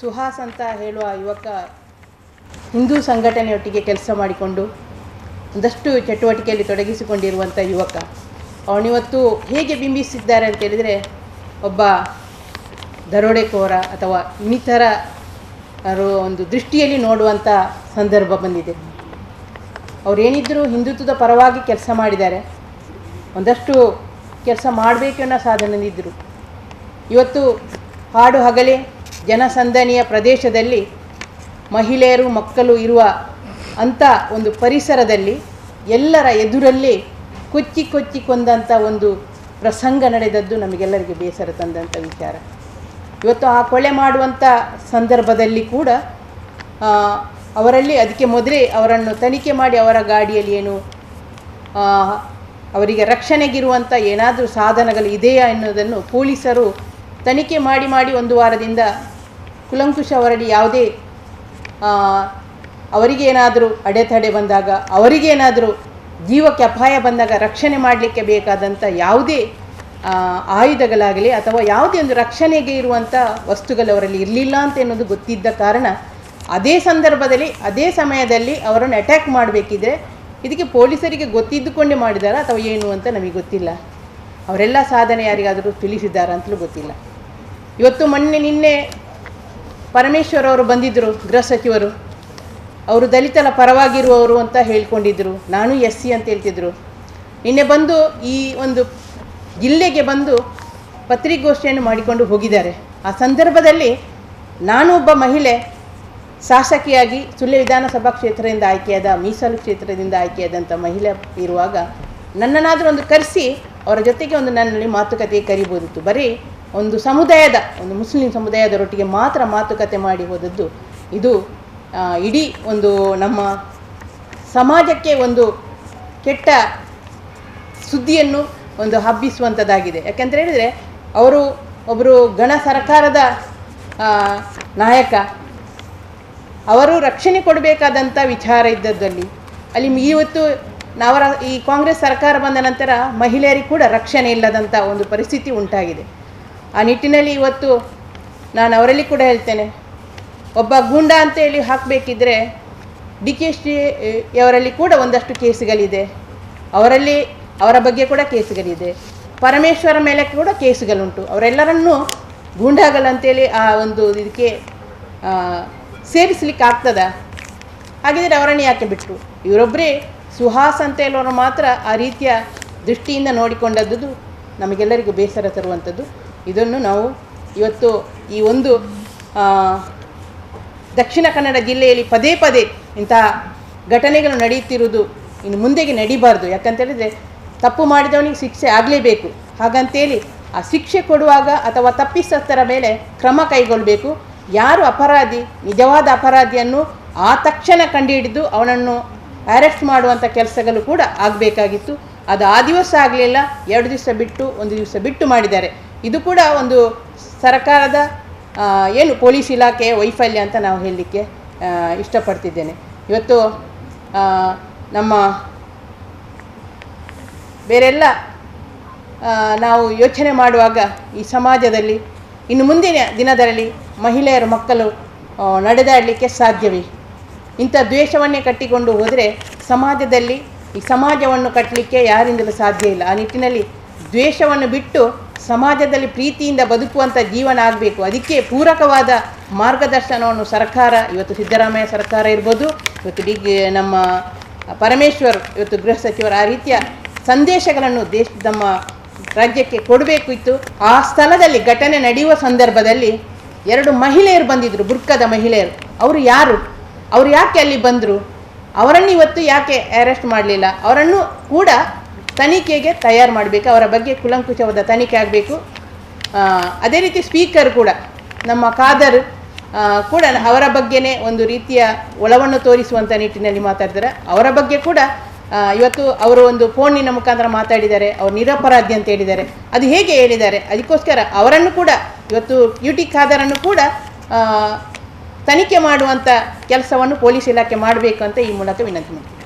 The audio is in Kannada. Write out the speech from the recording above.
ಸುಹಾಸ್ ಅಂತ ಹೇಳುವ ಯುವಕ ಹಿಂದೂ ಸಂಘಟನೆಯೊಟ್ಟಿಗೆ ಕೆಲಸ ಮಾಡಿಕೊಂಡು ಒಂದಷ್ಟು ಚಟುವಟಿಕೆಯಲ್ಲಿ ತೊಡಗಿಸಿಕೊಂಡಿರುವಂಥ ಯುವಕ. ಅವನಿವತ್ತು ಹೇಗೆ ಬಿಂಬಿಸಿದ್ದಾರೆ ಅಂತ ಹೇಳಿದರೆ ಒಬ್ಬ ದರೋಡೆಕೋರ ಅಥವಾ ಇನ್ನಿತರ ಒಂದು ದೃಷ್ಟಿಯಲ್ಲಿ ನೋಡುವಂಥ ಸಂದರ್ಭ ಬಂದಿದೆ. ಅವರೇನಿದ್ದರೂ ಹಿಂದುತ್ವದ ಪರವಾಗಿ ಕೆಲಸ ಮಾಡಿದ್ದಾರೆ. ಒಂದಷ್ಟು ಕೆಲಸ ಮಾಡಬೇಕು ಅನ್ನೋ ಸಾಧನೆಯಿದ್ದರು ಇವತ್ತು ಹಾಡು ಹಗಲೇ ಜನಸಂದಣಿಯ ಪ್ರದೇಶದಲ್ಲಿ ಮಹಿಳೆಯರು, ಮಕ್ಕಳು ಇರುವ ಅಂಥ ಒಂದು ಪರಿಸರದಲ್ಲಿ ಎಲ್ಲರ ಎದುರಲ್ಲಿ ಕೊಚ್ಚಿ ಕೊಚ್ಚಿ ಕೊಂದಂಥ ಒಂದು ಪ್ರಸಂಗ ನಡೆದದ್ದು ನಮಗೆಲ್ಲರಿಗೆ ಬೇಸರ ತಂದಂಥ ವಿಚಾರ. ಇವತ್ತು ಆ ಕೊಳೆ ಮಾಡುವಂಥ ಸಂದರ್ಭದಲ್ಲಿ ಕೂಡ ಅವರಲ್ಲಿ ಅದಕ್ಕೆ ಮೊದಲೇ ಅವರನ್ನು ತನಿಖೆ ಮಾಡಿ ಅವರ ಗಾಡಿಯಲ್ಲಿ ಏನು ಅವರಿಗೆ ರಕ್ಷಣೆಗಿರುವಂಥ ಏನಾದರೂ ಸಾಧನಗಳು ಇದೆಯಾ ಎನ್ನುವುದನ್ನು ಪೊಲೀಸರು ತನಿಖೆ ಮಾಡಿ ಮಾಡಿ ಒಂದು ವಾರದಿಂದ ಕುಲಂಕುಷ ಅವರಲ್ಲಿ ಯಾವುದೇ ಅವರಿಗೇನಾದರೂ ಅಡೆತಡೆ ಬಂದಾಗ, ಅವರಿಗೇನಾದರೂ ಜೀವಕ್ಕೆ ಅಪಾಯ ಬಂದಾಗ ರಕ್ಷಣೆ ಮಾಡಲಿಕ್ಕೆ ಬೇಕಾದಂಥ ಯಾವುದೇ ಆಯುಧಗಳಾಗಲಿ ಅಥವಾ ಯಾವುದೇ ಒಂದು ರಕ್ಷಣೆಗೆ ಇರುವಂಥ ವಸ್ತುಗಳು ಅವರಲ್ಲಿ ಇರಲಿಲ್ಲ ಅಂತ ಎನ್ನುವುದು ಗೊತ್ತಿದ್ದ ಕಾರಣ ಅದೇ ಸಂದರ್ಭದಲ್ಲಿ, ಅದೇ ಸಮಯದಲ್ಲಿ ಅವರನ್ನು ಅಟ್ಯಾಕ್ ಮಾಡಬೇಕಿದ್ರೆ ಇದಕ್ಕೆ ಪೊಲೀಸರಿಗೆ ಗೊತ್ತಿದ್ದುಕೊಂಡೇ ಮಾಡಿದಾರಾ ಅಥವಾ ಏನು ಅಂತ ನಮಗೆ ಗೊತ್ತಿಲ್ಲ. ಅವರೆಲ್ಲ ಸಾಧನೆ ಯಾರಿಗಾದರೂ ತಿಳಿಸಿದ್ದಾರಾ ಅಂತಲೂ ಗೊತ್ತಿಲ್ಲ. ಇವತ್ತು ಮೊನ್ನೆ ನಿನ್ನೆ ಪರಮೇಶ್ವರ್ ಅವರು ಬಂದಿದ್ದರು ಗೃಹ ಸಚಿವರು. ಅವರು ದಲಿತರ ಪರವಾಗಿರುವವರು ಅಂತ ಹೇಳ್ಕೊಂಡಿದ್ದರು ನಾನು ಎಸ್ ಸಿ ಅಂತ ಹೇಳ್ತಿದ್ರು. ನಿನ್ನೆ ಬಂದು ಈ ಒಂದು ಜಿಲ್ಲೆಗೆ ಬಂದು ಪತ್ರಿಕಾಗೋಷ್ಠಿಯನ್ನು ಮಾಡಿಕೊಂಡು ಹೋಗಿದ್ದಾರೆ. ಆ ಸಂದರ್ಭದಲ್ಲಿ ನಾನು ಒಬ್ಬ ಮಹಿಳೆ, ಶಾಸಕಿಯಾಗಿ ಸುಳ್ಯ ವಿಧಾನಸಭಾ ಕ್ಷೇತ್ರದಿಂದ ಆಯ್ಕೆಯಾದ, ಮೀಸಲು ಕ್ಷೇತ್ರದಿಂದ ಆಯ್ಕೆಯಾದಂಥ ಮಹಿಳೆ ಇರುವಾಗ ನನ್ನನ್ನಾದರೂ ಒಂದು ಕರೆಸಿ, ಅವರ ಜೊತೆಗೆ ಒಂದು ನನ್ನಲ್ಲಿ ಮಾತುಕತೆ ಕರಿಬೋದಿತ್ತು. ಬರೀ ಒಂದು ಸಮುದಾಯದ, ಒಂದು ಮುಸ್ಲಿಂ ಸಮುದಾಯದರೊಟ್ಟಿಗೆ ಮಾತ್ರ ಮಾತುಕತೆ ಮಾಡಿ ಹೋದದ್ದು ಇದು ಇಡೀ ಒಂದು ನಮ್ಮ ಸಮಾಜಕ್ಕೆ ಒಂದು ಕೆಟ್ಟ ಸುದ್ದಿಯನ್ನು ಒಂದು ಹಬ್ಬಿಸುವಂಥದ್ದಾಗಿದೆ ಯಾಕೆಂತ ಹೇಳಿದರೆ, ಅವರು ಒಬ್ಬರು ಗಣ ಸರ್ಕಾರದ ನಾಯಕ. ಅವರು ರಕ್ಷಣೆ ಕೊಡಬೇಕಾದಂಥ ವಿಚಾರ ಇದ್ದದ್ದಲ್ಲಿ ಅಲ್ಲಿ ಇವತ್ತು ನಾವರ, ಈ ಕಾಂಗ್ರೆಸ್ ಸರ್ಕಾರ ಬಂದ ನಂತರ ಮಹಿಳೆಯರಿಗೆ ಕೂಡ ರಕ್ಷಣೆ ಇಲ್ಲದಂಥ ಒಂದು ಪರಿಸ್ಥಿತಿ ಉಂಟಾಗಿದೆ. ಆ ನಿಟ್ಟಿನಲ್ಲಿ ಇವತ್ತು ನಾನು ಅವರಲ್ಲಿ ಕೂಡ ಹೇಳ್ತೇನೆ. ಒಬ್ಬ ಗೂಂಡ ಅಂತೇಳಿ ಹಾಕಬೇಕಿದ್ರೆ ಡಿ ಕೆ ಶ್ರೀ ಅವರಲ್ಲಿ ಕೂಡ ಒಂದಷ್ಟು ಕೇಸುಗಳಿದೆ. ಅವರಲ್ಲಿ ಅವರ ಬಗ್ಗೆ ಕೂಡ ಕೇಸುಗಳಿದೆ. ಪರಮೇಶ್ವರ ಮೇಲೆ ಕೂಡ ಕೇಸುಗಳುಂಟು. ಅವರೆಲ್ಲರನ್ನೂ ಗೂಂಡಾಗಳಂತೇಳಿ ಆ ಒಂದು ಇದಕ್ಕೆ ಸೇರಿಸಲಿಕ್ಕೆ ಸೇರಿಸ್ಲಿಕ್ಕೆ ಆಗ್ತದಾ? ಹಾಗಿದ್ರೆ ಅವರನ್ನು ಯಾಕೆ ಬಿಟ್ಟರು ಇವರೊಬ್ಬರೇ ಸುಹಾಸ್ ಅಂತ ಹೇಳೋರು ಮಾತ್ರ ಆ ರೀತಿಯ ದೃಷ್ಟಿಯಿಂದ ನೋಡಿಕೊಂಡದ್ದು ನಮಗೆಲ್ಲರಿಗೂ ಬೇಸರ ತರುವಂಥದ್ದು. ಇದನ್ನು ನಾವು ಇವತ್ತು ಈ ಒಂದು ದಕ್ಷಿಣ ಕನ್ನಡ ಜಿಲ್ಲೆಯಲ್ಲಿ ಪದೇ ಪದೇ ಇಂತಹ ಘಟನೆಗಳು ನಡೆಯುತ್ತಿರುವುದು ಇನ್ನು ಮುಂದೆಗೆ ನಡಿಬಾರ್ದು. ಯಾಕಂತೇಳಿದರೆ ತಪ್ಪು ಮಾಡಿದವನಿಗೆ ಶಿಕ್ಷೆ ಆಗಲೇಬೇಕು. ಹಾಗಂತೇಳಿ ಆ ಶಿಕ್ಷೆ ಕೊಡುವಾಗ ಅಥವಾ ತಪ್ಪಿಸತ್ತರ ಮೇಲೆ ಕ್ರಮ ಕೈಗೊಳ್ಳಬೇಕು ಯಾರು ಅಪರಾಧಿ, ನಿಜವಾದ ಅಪರಾಧಿಯನ್ನು ಆ ತಕ್ಷಣ ಕಂಡುಹಿಡಿದು ಅವನನ್ನು ಅರೆಸ್ಟ್ ಮಾಡುವಂಥ ಕೆಲಸಗಳು ಕೂಡ ಆಗಬೇಕಾಗಿತ್ತು. ಅದು ಆ ದಿವಸ ಆಗಲಿಲ್ಲ, ಎರಡು ದಿವಸ ಬಿಟ್ಟು, ಒಂದು ದಿವಸ ಬಿಟ್ಟು ಮಾಡಿದ್ದಾರೆ. ಇದು ಕೂಡ ಒಂದು ಸರ್ಕಾರದ ಏನು ಪೊಲೀಸ್ ಇಲಾಖೆಯ ವೈಫಲ್ಯ ಅಂತ ನಾವು ಹೇಳಲಿಕ್ಕೆ ಇಷ್ಟಪಡ್ತಿದ್ದೇನೆ. ಇವತ್ತು ನಮ್ಮ ಬೇರೆಲ್ಲ ನಾವು ಯೋಚನೆ ಮಾಡುವಾಗ ಈ ಸಮಾಜದಲ್ಲಿ, ಇನ್ನು ಮುಂದಿನ ದಿನದಲ್ಲಿ ಮಹಿಳೆಯರು, ಮಕ್ಕಳು ನಡೆದಾಡಲಿಕ್ಕೆ ಸಾಧ್ಯವೇ? ಇಂಥ ದ್ವೇಷವನ್ನೇ ಕಟ್ಟಿಕೊಂಡು ಹೋದರೆ ಸಮಾಜದಲ್ಲಿ ಈ ಸಮಾಜವನ್ನು ಕಟ್ಟಲಿಕ್ಕೆ ಯಾರಿಂದಲೂ ಸಾಧ್ಯ ಇಲ್ಲ. ಆ ನಿಟ್ಟಿನಲ್ಲಿ ದ್ವೇಷವನ್ನು ಬಿಟ್ಟು ಸಮಾಜದಲ್ಲಿ ಪ್ರೀತಿಯಿಂದ ಬದುಕುವಂಥ ಜೀವನ ಆಗಬೇಕು. ಅದಕ್ಕೆ ಪೂರಕವಾದ ಮಾರ್ಗದರ್ಶನವನ್ನು ಸರ್ಕಾರ, ಇವತ್ತು ಸಿದ್ದರಾಮಯ್ಯ ಸರ್ಕಾರ ಇರ್ಬೋದು, ಇವತ್ತು ಡಿ ನಮ್ಮ ಪರಮೇಶ್ವರ್, ಇವತ್ತು ಗೃಹ ಸಚಿವರು ಆ ರೀತಿಯ ಸಂದೇಶಗಳನ್ನು ದೇಶ, ನಮ್ಮ ರಾಜ್ಯಕ್ಕೆ ಕೊಡಬೇಕು ಇತ್ತು. ಆ ಸ್ಥಳದಲ್ಲಿ ಘಟನೆ ನಡೆಯುವ ಸಂದರ್ಭದಲ್ಲಿ ಎರಡು ಮಹಿಳೆಯರು ಬಂದಿದ್ದರು ಬುರ್ಕದ ಮಹಿಳೆಯರು. ಅವರು ಯಾರು? ಅವರು ಯಾಕೆ ಅಲ್ಲಿ ಬಂದರು? ಅವರನ್ನು ಇವತ್ತು ಯಾಕೆ ಅರೆಸ್ಟ್ ಮಾಡಲಿಲ್ಲ? ಅವರನ್ನು ಕೂಡ ತನಿಖೆಗೆ ತಯಾರು ಮಾಡಬೇಕು, ಅವರ ಬಗ್ಗೆ ಕುಲಂಕುಷವಾದ ತನಿಖೆ ಆಗಬೇಕು. ಅದೇ ರೀತಿ ಸ್ಪೀಕರ್ ಕೂಡ, ನಮ್ಮ ಖಾದರ್ ಕೂಡ ಅವರ ಬಗ್ಗೆನೇ ಒಂದು ರೀತಿಯ ಒಳವನ್ನು ತೋರಿಸುವಂಥ ನಿಟ್ಟಿನಲ್ಲಿ ಮಾತಾಡ್ತಾರೆ. ಅವರ ಬಗ್ಗೆ ಕೂಡ ಇವತ್ತು ಅವರು ಒಂದು ಫೋನಿನ ಮುಖಾಂತರ ಮಾತಾಡಿದ್ದಾರೆ, ಅವರು ನಿರಪರಾಧಿ ಅಂತ ಹೇಳಿದ್ದಾರೆ. ಅದು ಹೇಗೆ ಹೇಳಿದ್ದಾರೆ? ಅದಕ್ಕೋಸ್ಕರ ಅವರನ್ನು ಕೂಡ, ಇವತ್ತು ಯು ಟಿ ಖಾದರನ್ನು ಕೂಡ ತನಿಖೆ ಮಾಡುವಂಥ ಕೆಲಸವನ್ನು ಪೊಲೀಸ್ ಇಲಾಖೆ ಮಾಡಬೇಕು ಅಂತ ಈ ಮೂಲಕ ವಿನಂತಿ ಮಾಡ್ತೀನಿ.